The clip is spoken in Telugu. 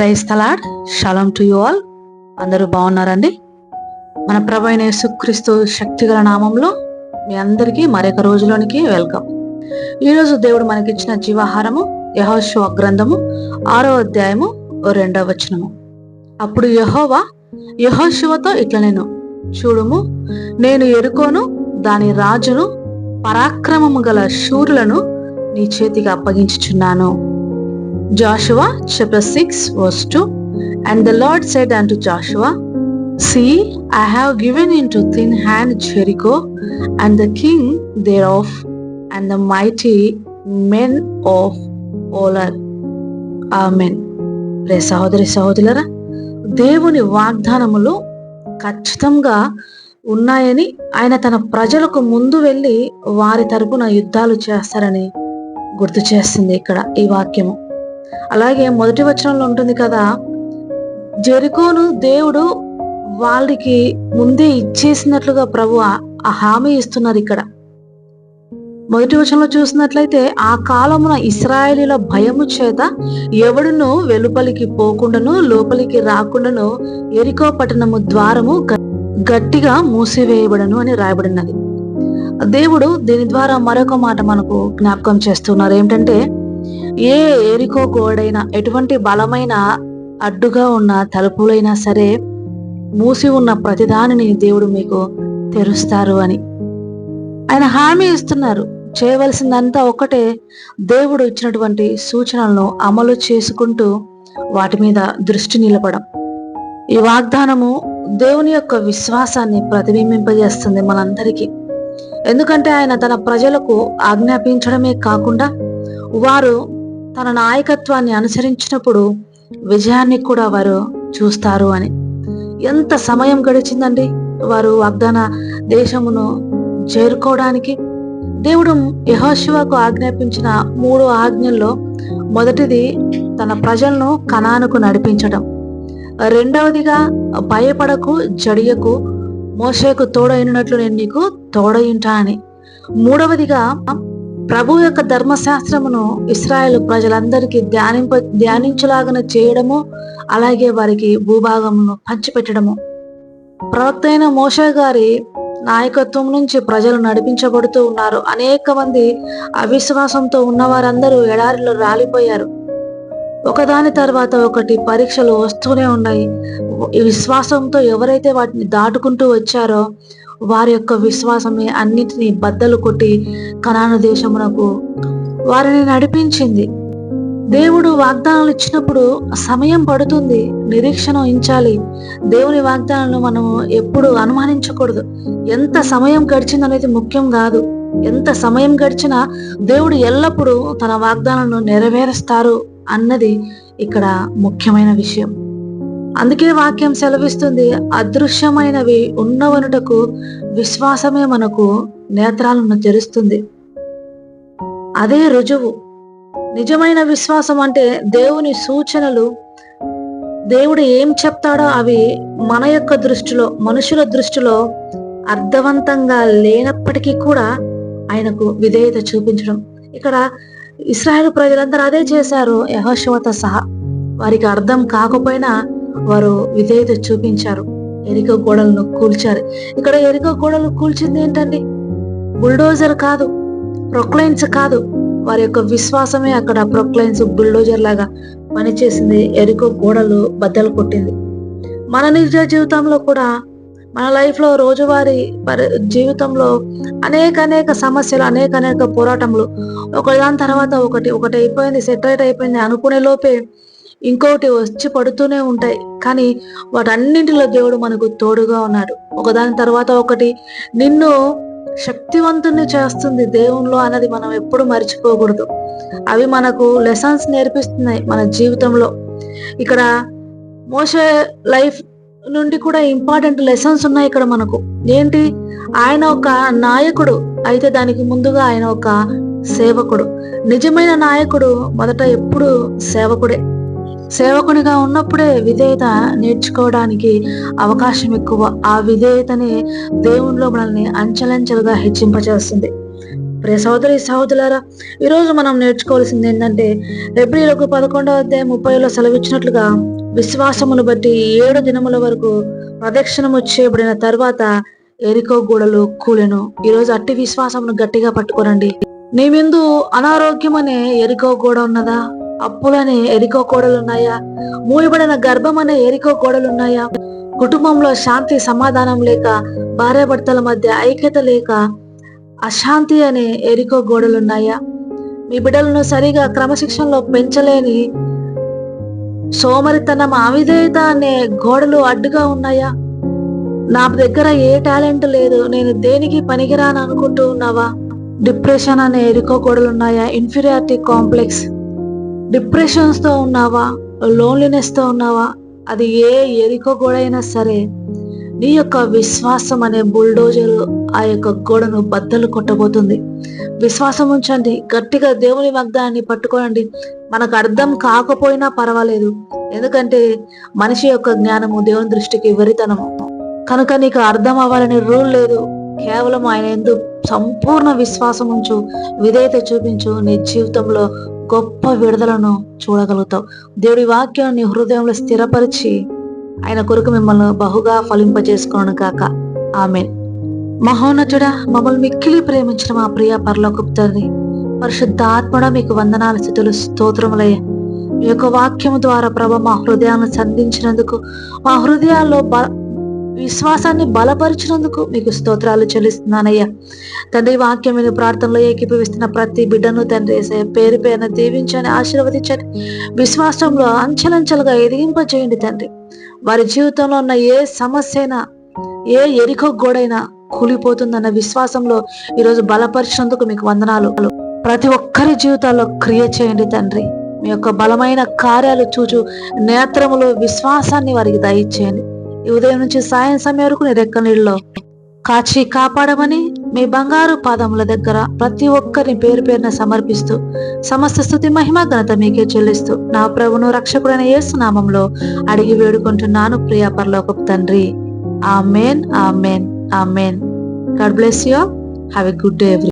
Praise the Lord shalom to you all. అందరూ బాగున్నారండి? మన ప్రభైన యేసుక్రీస్తు శక్తిగల నామంలో మీ అందరికీ మరొక రోజులోనికి వెల్కమ్. ఈరోజు దేవుడు మనకిచ్చిన జీవాహారము యహోశివ గ్రంథము ఆరో అధ్యాయము రెండవ వచనము. అప్పుడు యహోవా యహోశివతో ఇట్లా నేను చూడుము నేను ఎరుకోను దాని రాజును పరాక్రమము గల శూరులను నీ చేతికి అప్పగించుచున్నాను. Joshua chapter 6 verse 2 And the Lord said unto Joshua, See, I have given into thin hand Jericho, and the king thereof, and the mighty men of Oler. Amen. రే సహోదరి సహోదరులరా దేవుని వాగ్దానములు ఖచ్చితంగా ఉన్నాయని ఆయన తన ప్రజలకు ముందు వెళ్ళి వారి తరపున యుద్ధాలు చేస్తారని గుర్తు చేస్తుంది ఇక్కడ ఈ వాక్యము అలాగే మొదటి వచనంలో ఉంటుంది కదా జెరికోను దేవుడు వాళ్ళకి ముందే ఇచ్చేసినట్లుగా ప్రభు ఆ- హామీ ఇస్తున్నారు ఇక్కడ. మొదటి వచనంలో చూసినట్లయితే ఆ కాలమున ఇస్రాయేలీల భయము చేత ఎవడును వెలుపలికి పోకుండాను లోపలికి రాకుండాను ఎరికో పట్టణము ద్వారము గ- గట్టిగా మూసివేయబడను అని రాయబడినది. దేవుడు దీని ద్వారా మరొక మాట మనకు జ్ఞాపకం చేస్తున్నారు. ఏంటంటే ఏ ఏరికో గోడైనా ఎటువంటి బలమైన అడ్డుగా ఉన్న తలుపులైనా సరే మూసి ఉన్న ప్రతిదానిని దేవుడు మీకు తెరుస్తారు అని. ఆయన హామీ ఇస్తున్నారు. చేయవలసిందంతా ఒకటే దేవుడు ఇచ్చినటువంటి సూచనలను అమలు చేసుకుంటూ వాటి మీద దృష్టి నిలపడం. ఈ వాగ్దానము దేవుని యొక్క విశ్వాసాన్ని ప్రతిబింబింపజేస్తుంది మనందరికీ. ఎందుకంటే ఆయన తన ప్రజలకు ఆజ్ఞాపించడమే కాకుండా వారు తన నాయకత్వాన్ని అనుసరించినప్పుడు విజయాన్ని కూడా వారు చూస్తారు అని. ఎంత సమయం గడిచిందండి వారు వాగ్దాన దేశమును చేరుకోవడానికి. దేవుడు యహోశివకు ఆజ్ఞాపించిన మూడు ఆజ్ఞల్లో మొదటిది తన ప్రజలను కణానుకు నడిపించడం. రెండవదిగా భయపడకు జడియకు మోషేకు తోడైనట్లు నేను నీకు తోడయింటా అని. మూడవదిగా ప్రభు యొక్క ధర్మశాస్త్రమును ఇస్రాయేల్ ప్రజలందరికీ ధ్యానింప ధ్యానించులాగన చేయడము అలాగే వారికి భూభాగమును పంచిపెట్టడము. ప్రవక్త అయిన మోషే గారి నాయకత్వం నుంచి ప్రజలు నడిపించబడుతూ ఉన్నారు. అనేక మంది అవిశ్వాసంతో ఉన్న వారందరూ ఎడారిలో రాలిపోయారు. ఒకదాని తర్వాత ఒకటి పరీక్షలు వస్తూనే ఉన్నాయి. విశ్వాసంతో ఎవరైతే వాటిని దాటుకుంటూ వచ్చారో వారి యొక్క విశ్వాసమే అన్నిటినీ బద్దలు కొట్టి కనాను దేశమునకు వారిని నడిపించింది. దేవుడు వాగ్దానాలు ఇచ్చినప్పుడు సమయం పడుతుంది నిరీక్షణ ఉంచాలి దేవుని వాగ్దానాలను మనం ఎప్పుడు అనుమానించకూడదు. ఎంత సమయం గడిచిందనేది ముఖ్యం కాదు. ఎంత సమయం గడిచినా దేవుడు ఎల్లప్పుడూ తన వాగ్దానాలను నెరవేరుస్తారు అన్నది ఇక్కడ ముఖ్యమైన విషయం. అందుకే వాక్యం సెలవిస్తుంది అదృశ్యమైనవి ఉన్నవనుటకు విశ్వాసమే మనకు నేత్రాలను తెరుస్తుంది. అదే రుజువు. నిజమైన విశ్వాసం అంటే దేవుని సూచనలు. దేవుడు ఏం చెప్తాడో అవి మన యొక్క దృష్టిలో మనుషుల దృష్టిలో అర్థవంతంగా లేనప్పటికీ కూడా ఆయనకు విధేయత చూపించడం. ఇక్కడ ఇస్రాయేల్ ప్రజలందరూ అదే చేశారు యహోశవత సహా. వారికి అర్థం కాకపోయినా వారు విధేయత చూపించారు. ఎరికో గోడలను కూల్చారు. ఇక్కడ ఎరికో గోడలు కూల్చింది ఏంటండి? బుల్డోజర్ కాదు ప్రొక్లైన్స్ కాదు. వారి యొక్క విశ్వాసమే అక్కడ ప్రొక్లైన్స్ బుల్డోజర్ లాగా పనిచేసింది. ఎరికో గోడలు బద్దలు కొట్టింది. మన నిజ జీవితంలో కూడా మన లైఫ్లో రోజువారీ పరి జీవితంలో అనేక అనేక సమస్యలు అనేక అనేక పోరాటములు. ఒకదాని తర్వాత ఒకటి ఒకటి అయిపోయింది సెటరేట్ అయిపోయింది అనుకునే లోపే ఇంకొకటి వచ్చి పడుతూనే ఉంటాయి. కానీ వాటన్నింటిలో దేవుడు మనకు తోడుగా ఉన్నాడు. ఒకదాని తర్వాత ఒకటి నిన్ను శక్తివంతుని చేస్తుంది దేవునిలో అన్నది మనం ఎప్పుడు మర్చిపోకూడదు. అవి మనకు లెసన్స్ నేర్పిస్తున్నాయి మన జీవితంలో. ఇక్కడ మోసే లైఫ్ నుండి కూడా ఇంపార్టెంట్ లెసన్స్ ఉన్నాయి ఇక్కడ మనకు. ఏంటి? ఆయన ఒక నాయకుడు అయితే దానికి ముందుగా ఆయన ఒక సేవకుడు. నిజమైన నాయకుడు మొదట ఎప్పుడు సేవకుడే. సేవకునిగా ఉన్నప్పుడే విధేయత నేర్చుకోవడానికి అవకాశం ఎక్కువ. ఆ విధేయతనే దేవునిలో మనల్ని అంచలంచలుగా హెచ్చింపచేస్తుంది. ప్రియ సహోదరి సహోదరులారా ఈరోజు మనం నేర్చుకోవాల్సింది ఏంటంటే ఫిబ్రవరికి పదకొండవ అధ్యాయం ముప్పైలో సెలవిచ్చినట్లుగా విశ్వాసమును బట్టి ఏడు దినముల వరకు ప్రదక్షిణము చేయబడిన తర్వాత ఎరికో గూడలు కూలెను. ఈరోజు అట్టి విశ్వాసమును గట్టిగా పట్టుకోనండి. నీ ముందు అనారోగ్యం అనే ఎరికో గూడ ఉన్నదా? అప్పులనే ఎరికో గోడలున్నాయా మూయబడిన గర్భం అనే ఎరికో గోడలు ఉన్నాయా కుటుంబంలో శాంతి సమాధానం లేక భార్యాభర్తల మధ్య ఐక్యత లేక అశాంతి అనే ఎరికో గోడలున్నాయా మీ బిడ్డలను సరిగా క్రమశిక్షణలో పెంచలేని సోమరితనం అవిధేయత అనే గోడలు అడ్డుగా ఉన్నాయా? నా దగ్గర ఏ టాలెంట్ లేదు నేను దేనికి పనికిరాను అనుకుంటూ ఉన్నావా? డిప్రెషన్ అనే ఎరికో గోడలు ఉన్నాయా ఇన్ఫీరియారిటీ కాంప్లెక్స్. డిప్రెషన్స్తో ఉన్నావా? లోన్లీనెస్తో ఉన్నావా? అది ఏ ఎరికో గోడ అయినా సరే నీ యొక్క విశ్వాసం అనే బుల్డోజర్ ఆ యొక్క గోడను బద్దలు కొట్టబోతుంది. విశ్వాసం ఉంచండి. గట్టిగా దేవుని వాగ్దానాన్ని పట్టుకోనండి. మనకు అర్థం కాకపోయినా పర్వాలేదు. ఎందుకంటే మనిషి యొక్క జ్ఞానము దేవుని దృష్టికి విరితనము కనుక నీకు అర్థం అవ్వాలని రూల్ లేదు. కేవలం ఆయన ఎందు సంపూర్ణ విశ్వాసం ఉంచు. విధేయత చూపించు. నీ జీవితంలో గొప్ప విడుదలను చూడగలుగుతావు. దేవుడి వాక్యం నీ హృదయంలో స్థిరపరిచి ఆయన కొరకు మిమ్మల్ని బహుగా ఫలింపజేసుకోను కాక ఆమె మహోన్నతుడా మమ్మల్ని మిక్కిలి ప్రేమించిన మా ప్రియ పరలోకపు పరిశుద్ధ ఆత్మడ మీకు వందనాల స్థితులు స్తోత్రములయ్య మీ యొక్క వాక్యము ద్వారా ప్రభ మా హృదయాన్ని సంధించినందుకు మా హృదయాల్లో విశ్వాసాన్ని బలపరిచినందుకు మీకు స్తోత్రాలు చెల్లిస్తున్నానయ్యా. తండ్రి వాక్యం విని ప్రార్థనలో ఏకీభవిస్తున్న ప్రతి బిడ్డను తండ్రి వేసే పేరు పేరున దీవించని ఆశీర్వదించండి విశ్వాసంలో అంచెలంచెలుగా ఎదిగింపజేయండి తండ్రి. వారి జీవితంలో ఉన్న ఏ సమస్య అయినా ఏ ఎరికో గోడైనా కూలిపోతుందన్న విశ్వాసంలో ఈరోజు బలపరిచినందుకు మీకు వందనాలు. ప్రతి ఒక్కరి జీవితాల్లో క్రియ చేయండి తండ్రి. మీ యొక్క బలమైన కార్యాలు చూచు నేత్రములు విశ్వాసాన్ని వారికి దయచేయండి. ఉదయం నుంచి సాయం సమయం వరకు నీ రెక్క నీళ్ళలో కాచి కాపాడమని మీ బంగారు పాదముల దగ్గర ప్రతి ఒక్కరిని పేరు పేరున సమర్పిస్తూ సమస్త స్థుతి మహిమ ఘనత మీకే చెల్లిస్తూ నా ప్రభును రక్షకుడైన యేసు నామంలో అడిగి వేడుకుంటున్నాను ప్రియ పరలోకపు తండ్రి. Amen amen amen. God bless you have a good day every